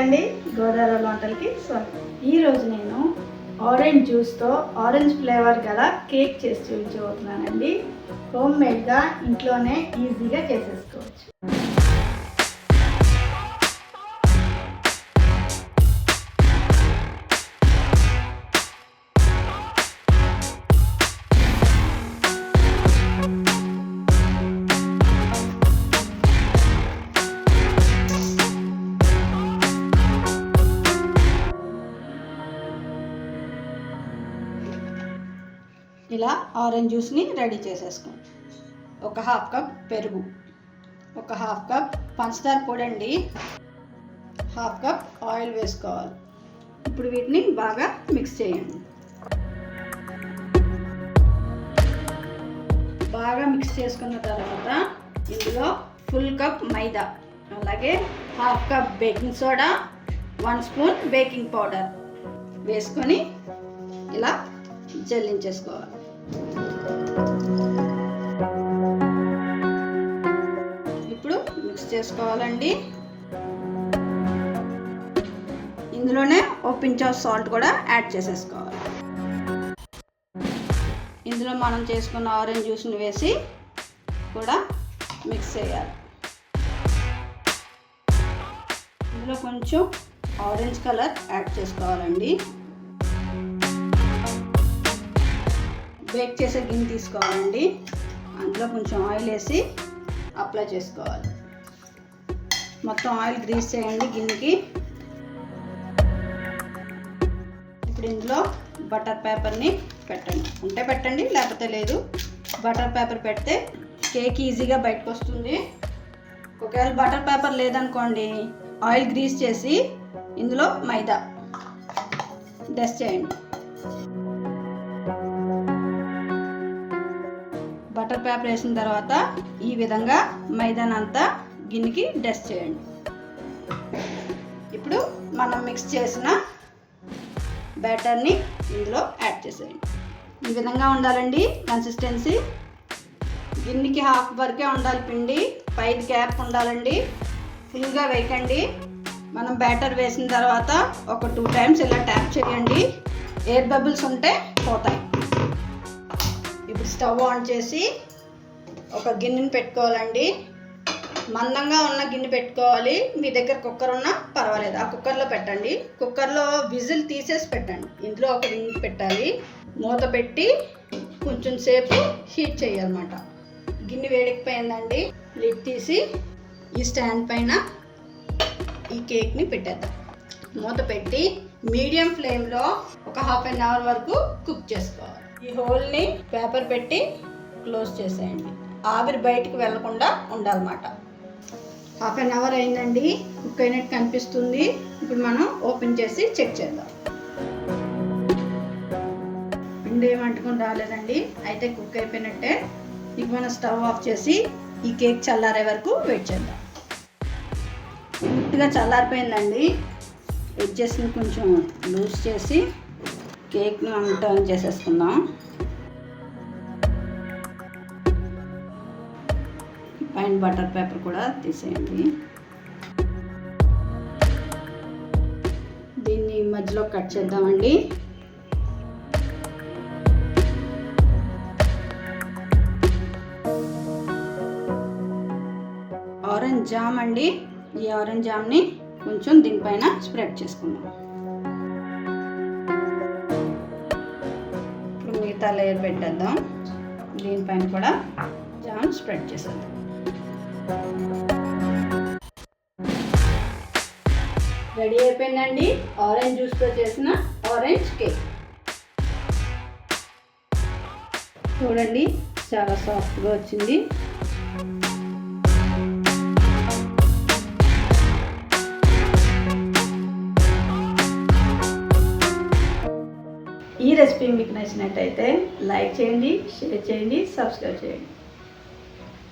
అండి గోదావరి వంటలకి స్వాగతం. ఈరోజు నేను ఆరెంజ్ జ్యూస్తో ఆరెంజ్ ఫ్లేవర్ గల కేక్ చేసి చూపించబోతున్నానండి. హోమ్ మేడ్గా ఇంట్లోనే ఈజీగా చేసేసుకోవచ్చు. ఇలా ఆరెంజ్ జ్యూస్ని రెడీ చేసేసుకోండి ఒక హాఫ్ కప్ పెరుగు ఒక హాఫ్ కప్ పంచదార పొడి అండి హాఫ్ కప్ ఆయిల్ వేసుకోవాలి. ఇప్పుడు వీటిని బాగా మిక్స్ చేయండి. బాగా మిక్స్ చేసుకున్న తర్వాత ఇందులో ఫుల్ కప్ మైదా అలాగే half cup baking soda one spoon baking powder వేసుకొని ఇలా జల్లించేసుకోవాలి. ఇప్పుడు మిక్స్ చేసుకోవాలండి. ఇందులోనే ఓ పించ్ ఆఫ్ సాల్ట్ కూడా యాడ్ చేసేసుకోవాలి. ఇందులో మనం చేసుకున్న ఆరెంజ్ జ్యూస్ని వేసి కూడా మిక్స్ చేయాలి. ఇందులో కొంచెం ఆరెంజ్ కలర్ యాడ్ చేసుకోవాలండి. బేక్ చేసే గిన్నె తీసుకోవాలండి. అందులో కొంచెం ఆయిల్ వేసి అప్లై చేసుకోవాలి. మొత్తం ఆయిల్ గ్రీస్ చేయండి గిన్నెకి. ఇప్పుడు ఇందులో బటర్ పేపర్ని పెట్టండి. ఉంటే పెట్టండి లేకపోతే లేదు. బటర్ పేపర్ పెడితే కేక్ ఈజీగా బయటకు వస్తుంది. ఒకవేళ బటర్ పేపర్ లేదనుకోండి ఆయిల్ గ్రీస్ చేసి ఇందులో మైదా డస్ట్ చేయండి. బటర్ పేపర్ వేసిన తర్వాత ఈ విధంగా మైదాన్ అంతా గిన్నెకి డస్ట్ చేయండి. ఇప్పుడు మనం మిక్స్ చేసిన బ్యాటర్ని ఇందులో యాడ్ చేసేయండి. ఈ విధంగా ఉండాలండి కన్సిస్టెన్సీ. గిన్నెకి హాఫ్ వరకే ఉండాలి పిండి పైది క్యాప్ ఉండాలండి. ఫుల్గా వేయకండి. మనం బ్యాటర్ వేసిన తర్వాత ఒక టూ టైమ్స్ ఇలా ట్యాప్ చేయండి. ఎయిర్ బబుల్స్ ఉంటే పోతాయి. ఇప్పుడు స్టవ్ ఆన్ చేసి ఒక గిన్నెని పెట్టుకోవాలండి. మందంగా ఉన్న గిన్నె పెట్టుకోవాలి. మీ దగ్గర కుక్కర్ ఉన్నా పర్వాలేదు. ఆ కుక్కర్లో పెట్టండి. కుక్కర్లో విజిల్ తీసేసి పెట్టండి. ఇందులో ఒక గిన్నె పెట్టాలి. మూత పెట్టి కొంచెం సేపు హీట్ చేయాలన్నమాట. గిన్నె వేడికిపోయిందండి లిడ్ తీసి ఈ స్టాండ్ పైన ఈ కేక్ని పెట్టేద్దాం. మూత పెట్టి మీడియం ఫ్లేమ్లో ఒక హాఫ్ అన్ అవర్ వరకు కుక్ చేసుకోవాలి. ఈ హోల్ని పేపర్ పెట్టి క్లోజ్ చేసేయండి. ఆవిరి బయటికి వెళ్ళకుండా ఉండాలన్నమాట. హాఫ్ అన్ అవర్ అయిందండి. కుక్ అయినట్టు కనిపిస్తుంది. ఇప్పుడు మనం ఓపెన్ చేసి చెక్ చేద్దాం. పిండి ఏం అంటుకొని రాలేదండి. అయితే కుక్ అయిపోయినట్టే. ఇక మనం స్టవ్ ఆఫ్ చేసి ఈ కేక్ చల్లారే వరకు వెయిట్ చేద్దాం. పూర్తిగా చల్లారిపోయిందండి. ఎడ్జెస్ని కొంచెం లూజ్ చేసి కేక్ని మనం టర్న్ చేసేసుకుందాం. పైన బటర్ పేపర్ కూడా తీసేయండి. దీన్ని మధ్యలో కట్ చేద్దామండి. ఆరెంజ్ జామ్ అండి. ఈ ఆరెంజ్ జామ్ని కొంచెం దీనిపైన స్ప్రెడ్ చేసుకుందాం. ఇప్పుడు మిగతా లేయర్ పెట్టేద్దాం. దీనిపైన కూడా జామ్ స్ప్రెడ్ చేసేద్దాం. రెడీ అయిపోయిందండి. ఆరెంజ్ జ్యూస్తో చేసిన ఆరెంజ్ కేక్. చూడండి చాలా సాఫ్ట్గా వచ్చింది. ఈ రెసిపీ మీకు నచ్చినట్టయితే లైక్ చేయండి షేర్ చేయండి సబ్స్క్రైబ్ చేయండి.